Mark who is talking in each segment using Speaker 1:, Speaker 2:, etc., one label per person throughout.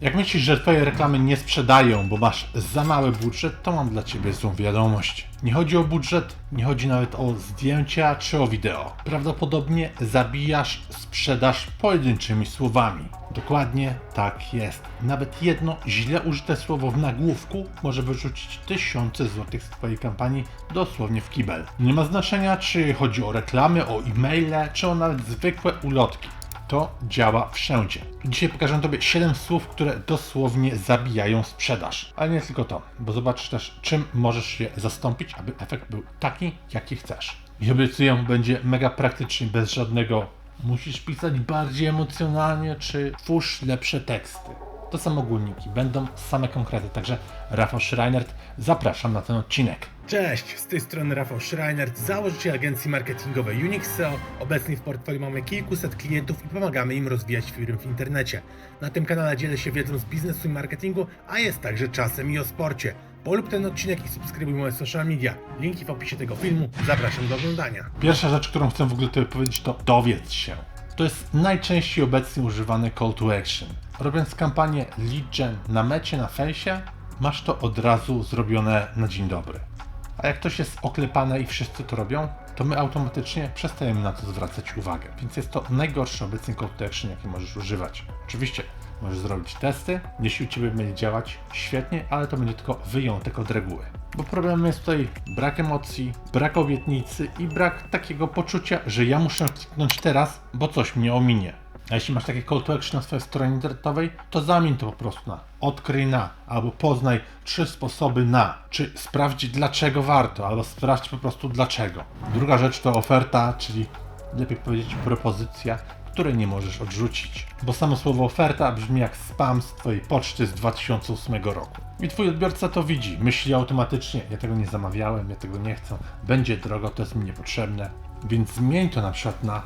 Speaker 1: Jak myślisz, że twoje reklamy nie sprzedają, bo masz za mały budżet, to mam dla ciebie złą wiadomość. Nie chodzi o budżet, nie chodzi nawet o zdjęcia czy o wideo. Prawdopodobnie zabijasz sprzedaż pojedynczymi słowami. Dokładnie tak jest. Nawet jedno źle użyte słowo w nagłówku może wyrzucić tysiące złotych z twojej kampanii dosłownie w kibel. Nie ma znaczenia, czy chodzi o reklamy, o e-maile, czy o nawet zwykłe ulotki. To działa wszędzie. Dzisiaj pokażę Tobie 7 słów, które dosłownie zabijają sprzedaż. Ale nie tylko to, bo zobaczysz też, czym możesz je zastąpić, aby efekt był taki, jaki chcesz. I obiecuję, będzie mega praktycznie, bez żadnego musisz pisać bardziej emocjonalnie, czy twórz lepsze teksty. To są ogólniki, będą same konkrety, także Rafał Schreinert, zapraszam na ten odcinek.
Speaker 2: Cześć, z tej strony Rafał Schreiner, założyciel agencji marketingowej Unix SEO. Obecnie w portfolio mamy kilkuset klientów i pomagamy im rozwijać firmy w internecie. Na tym kanale dzielę się wiedzą z biznesu i marketingu, a jest także czasem i o sporcie. Polub ten odcinek i subskrybuj moje social media. Linki w opisie tego filmu. Zapraszam do oglądania.
Speaker 1: Pierwsza rzecz, którą chcę w ogóle Tobie powiedzieć, to dowiedz się. To jest najczęściej obecnie używany call to action. Robiąc kampanię lead gen na mecie, na fejsie, masz to od razu zrobione na dzień dobry. A jak ktoś jest oklepane i wszyscy to robią, to my automatycznie przestajemy na to zwracać uwagę. Więc jest to najgorszy obecnie call to action, jaki możesz używać. Oczywiście możesz zrobić testy, jeśli u Ciebie będzie działać świetnie, ale to będzie tylko wyjątek od reguły. Bo problemem jest tutaj brak emocji, brak obietnicy i brak takiego poczucia, że ja muszę kliknąć teraz, bo coś mnie ominie. A jeśli masz takie call to action na swojej stronie internetowej, to zamień to po prostu na odkryj na, albo poznaj trzy sposoby na, czy sprawdź dlaczego warto, albo sprawdź po prostu dlaczego. Druga rzecz to oferta, czyli lepiej powiedzieć propozycja, której nie możesz odrzucić. Bo samo słowo oferta brzmi jak spam z twojej poczty z 2008 roku. I twój odbiorca to widzi, myśli automatycznie, ja tego nie zamawiałem, ja tego nie chcę, będzie drogo, to jest mi niepotrzebne. Więc zmień to na przykład na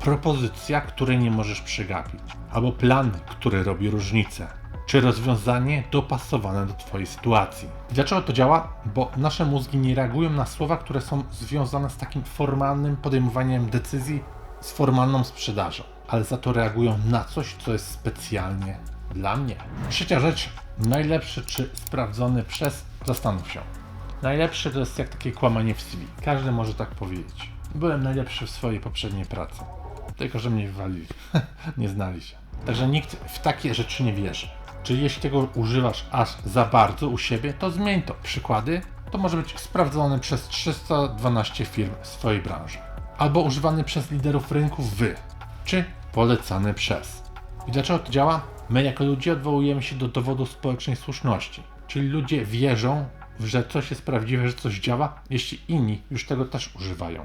Speaker 1: propozycja, której nie możesz przegapić, albo plan, który robi różnicę, czy rozwiązanie dopasowane do Twojej sytuacji. Dlaczego to działa? Bo nasze mózgi nie reagują na słowa, które są związane z takim formalnym podejmowaniem decyzji, z formalną sprzedażą, ale za to reagują na coś, co jest specjalnie dla mnie. Trzecia rzecz, najlepszy czy sprawdzony przez, zastanów się. Najlepszy to jest jak takie kłamanie w CV. Każdy może tak powiedzieć. Byłem najlepszy w swojej poprzedniej pracy. Tylko, że mnie wywalili. nie znali się. Także nikt w takie rzeczy nie wierzy. Czyli jeśli tego używasz aż za bardzo u siebie, to zmień to. Przykłady to może być sprawdzony przez 312 firm swojej branży. Albo używany przez liderów rynku wy, czy polecany przez. I dlaczego to działa? My jako ludzie odwołujemy się do dowodu społecznej słuszności. Czyli ludzie wierzą, że coś jest prawdziwe, że coś działa, jeśli inni już tego też używają.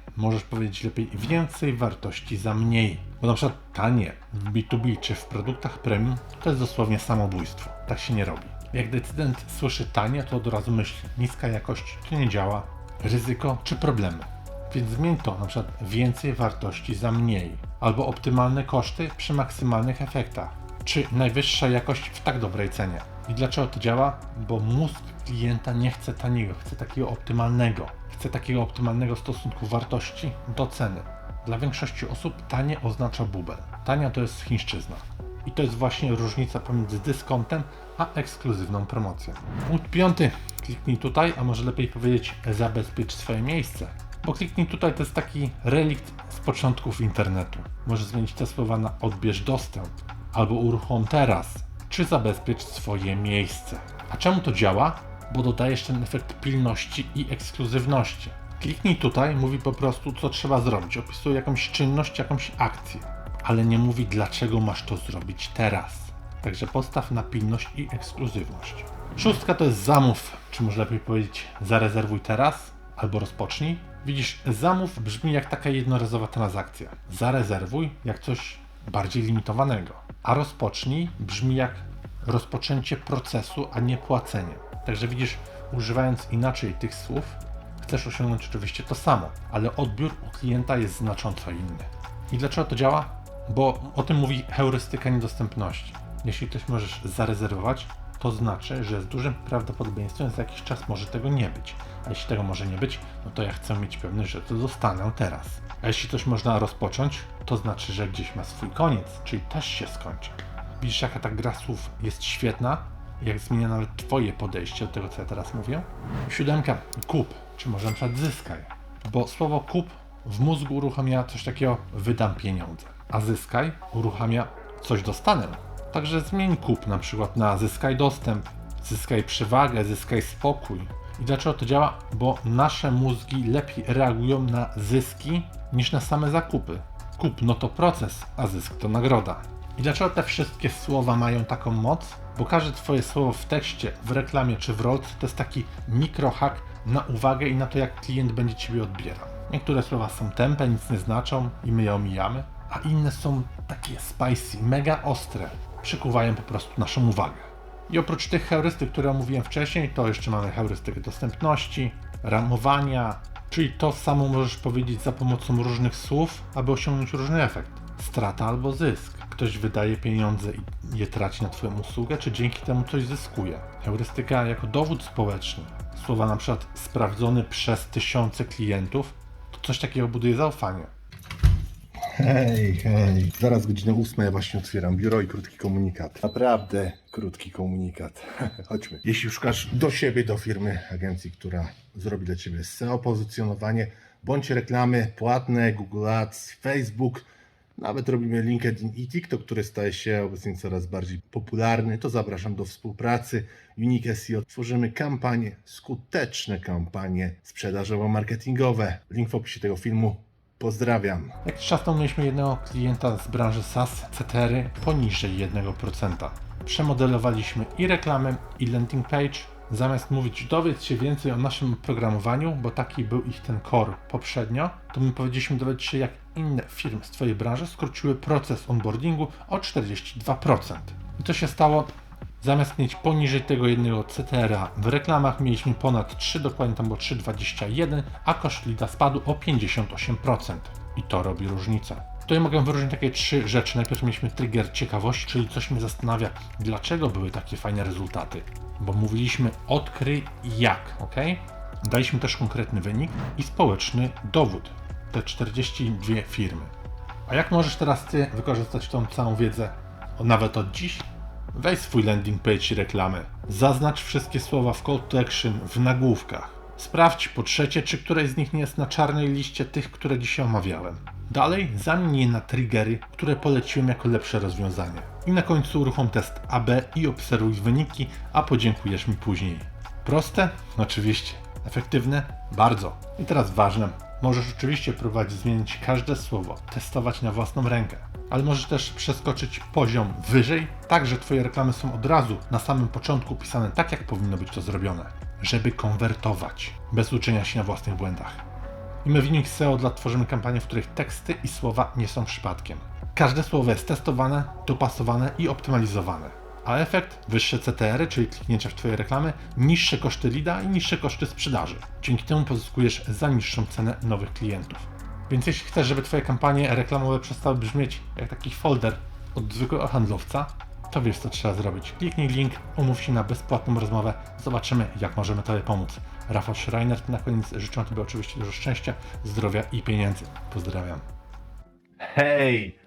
Speaker 1: Możesz powiedzieć lepiej więcej wartości za mniej. Bo na przykład tanie w B2B czy w produktach premium to jest dosłownie samobójstwo. Tak się nie robi. Jak decydent słyszy tanie, to od razu myśli niska jakość, to nie działa, ryzyko czy problemy. Więc zmień to na przykład więcej wartości za mniej, albo optymalne koszty przy maksymalnych efektach, czy najwyższa jakość w tak dobrej cenie. I dlaczego to działa? Bo mózg klienta nie chce taniego, chce takiego optymalnego. Chce takiego optymalnego stosunku wartości do ceny. Dla większości osób tanie oznacza bubel. Tania to jest chińszczyzna. I to jest właśnie różnica pomiędzy dyskontem a ekskluzywną promocją. Punkt piąty. Kliknij tutaj, a może lepiej powiedzieć zabezpiecz swoje miejsce. Bo kliknij tutaj to jest taki relikt z początków internetu. Możesz zmienić te słowa na odbierz dostęp, albo uruchom teraz, czy zabezpiecz swoje miejsce. A czemu to działa? Bo dodajesz ten efekt pilności i ekskluzywności. Kliknij tutaj, mówi po prostu co trzeba zrobić, opisuje jakąś czynność, jakąś akcję, ale nie mówi dlaczego masz to zrobić teraz. Także postaw na pilność i ekskluzywność. Szóstka to jest zamów, czy może lepiej powiedzieć zarezerwuj teraz albo rozpocznij. Widzisz, zamów brzmi jak taka jednorazowa transakcja. Zarezerwuj, jak coś bardziej limitowanego. A rozpocznij brzmi jak rozpoczęcie procesu, a nie płacenie. Także widzisz, używając inaczej tych słów, chcesz osiągnąć oczywiście to samo, ale odbiór u klienta jest znacząco inny. I dlaczego to działa? Bo o tym mówi heurystyka niedostępności. Jeśli ktoś możesz zarezerwować, to znaczy, że z dużym prawdopodobieństwem za jakiś czas może tego nie być. A jeśli tego może nie być, no to ja chcę mieć pewność, że to zostanę teraz. A jeśli coś można rozpocząć, to znaczy, że gdzieś ma swój koniec, czyli też się skończy. Widzisz, jaka ta gra słów jest świetna, jak zmienia nawet Twoje podejście do tego, co ja teraz mówię. Siódemka, kup, czy może na przykład zyskaj, bo słowo kup w mózgu uruchamia coś takiego, wydam pieniądze, a zyskaj uruchamia coś dostanę. Także zmień kup na przykład na zyskaj dostęp, zyskaj przewagę, zyskaj spokój. I dlaczego to działa? Bo nasze mózgi lepiej reagują na zyski niż na same zakupy. Kup no to proces, a zysk to nagroda. I dlaczego te wszystkie słowa mają taką moc? Bo każde Twoje słowo w tekście, w reklamie czy w rolce to jest taki mikrohak na uwagę i na to, jak klient będzie Ciebie odbierał. Niektóre słowa są tępe, nic nie znaczą i my je omijamy, a inne są takie spicy, mega ostre, przykuwają po prostu naszą uwagę. I oprócz tych heurystyk, które omówiłem wcześniej, to jeszcze mamy heurystykę dostępności, ramowania, czyli to samo możesz powiedzieć za pomocą różnych słów, aby osiągnąć różny efekt. Strata albo zysk. Ktoś wydaje pieniądze i je traci na Twoją usługę, czy dzięki temu coś zyskuje. Heurystyka jako dowód społeczny. Słowa na przykład sprawdzony przez tysiące klientów, to coś takiego buduje zaufanie.
Speaker 3: Hej, hej. Zaraz godzina ósma, ja właśnie otwieram biuro i krótki komunikat. Naprawdę krótki komunikat. Chodźmy. Jeśli szukasz do siebie, do firmy, agencji, która zrobi dla Ciebie SEO, pozycjonowanie, bądź reklamy płatne, Google Ads, Facebook, nawet robimy LinkedIn i TikTok, który staje się obecnie coraz bardziej popularny, to zapraszam do współpracy. Unique SEO tworzymy kampanie, skuteczne kampanie sprzedażowo-marketingowe. Link w opisie tego filmu. Pozdrawiam.
Speaker 1: Jakiś czas temu mieliśmy jednego klienta z branży SaaS, CTR poniżej 1%. Przemodelowaliśmy i reklamę, i landing page. Zamiast mówić, dowiedz się więcej o naszym programowaniu, bo taki był ich ten core poprzednio, to my powiedzieliśmy dowiedzieć się, jak inne firmy z Twojej branży skróciły proces onboardingu o 42%. I co się stało? Zamiast mieć poniżej tego jednego CTR-a w reklamach mieliśmy ponad 3, dokładnie tam było 3,21, a koszt leada spadł o 58%. I to robi różnicę. Tutaj mogę wyróżnić takie trzy rzeczy. Najpierw mieliśmy trigger ciekawości, czyli coś mnie zastanawia, dlaczego były takie fajne rezultaty. Bo mówiliśmy odkryj jak, ok? Daliśmy też konkretny wynik i społeczny dowód. Te 42 firmy. A jak możesz teraz Ty wykorzystać tą całą wiedzę, nawet od dziś? Weź swój landing page i reklamę. Zaznacz wszystkie słowa w call to action w nagłówkach. Sprawdź po trzecie, czy któreś z nich nie jest na czarnej liście tych, które dzisiaj omawiałem. Dalej zamień je na triggery, które poleciłem jako lepsze rozwiązanie. I na końcu uruchom test AB i obserwuj wyniki, a podziękujesz mi później. Proste? Oczywiście. Efektywne? Bardzo. I teraz ważne. Możesz oczywiście próbować zmienić każde słowo, testować na własną rękę, ale możesz też przeskoczyć poziom wyżej, tak że Twoje reklamy są od razu na samym początku pisane tak, jak powinno być to zrobione, żeby konwertować, bez uczenia się na własnych błędach. I my w Unix SEO dla tworzymy kampanie, w których teksty i słowa nie są przypadkiem. Każde słowo jest testowane, dopasowane i optymalizowane. A efekt? Wyższe CTR, czyli kliknięcia w Twoje reklamy, niższe koszty leada i niższe koszty sprzedaży. Dzięki temu pozyskujesz za niższą cenę nowych klientów. Więc jeśli chcesz, żeby Twoje kampanie reklamowe przestały brzmieć jak taki folder od zwykłego handlowca, to wiesz co trzeba zrobić. Kliknij link, umów się na bezpłatną rozmowę, zobaczymy jak możemy Tobie pomóc. Rafał Schreiner, na koniec życzę Tobie oczywiście dużo szczęścia, zdrowia i pieniędzy. Pozdrawiam.
Speaker 3: Hej!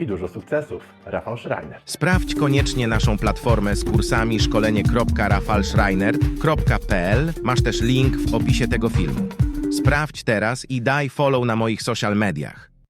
Speaker 3: i dużo sukcesów. Rafał Schreiner.
Speaker 4: Sprawdź koniecznie naszą platformę z kursami szkolenie.rafalschreiner.pl. Masz też link w opisie tego filmu. Sprawdź teraz i daj follow na moich social mediach.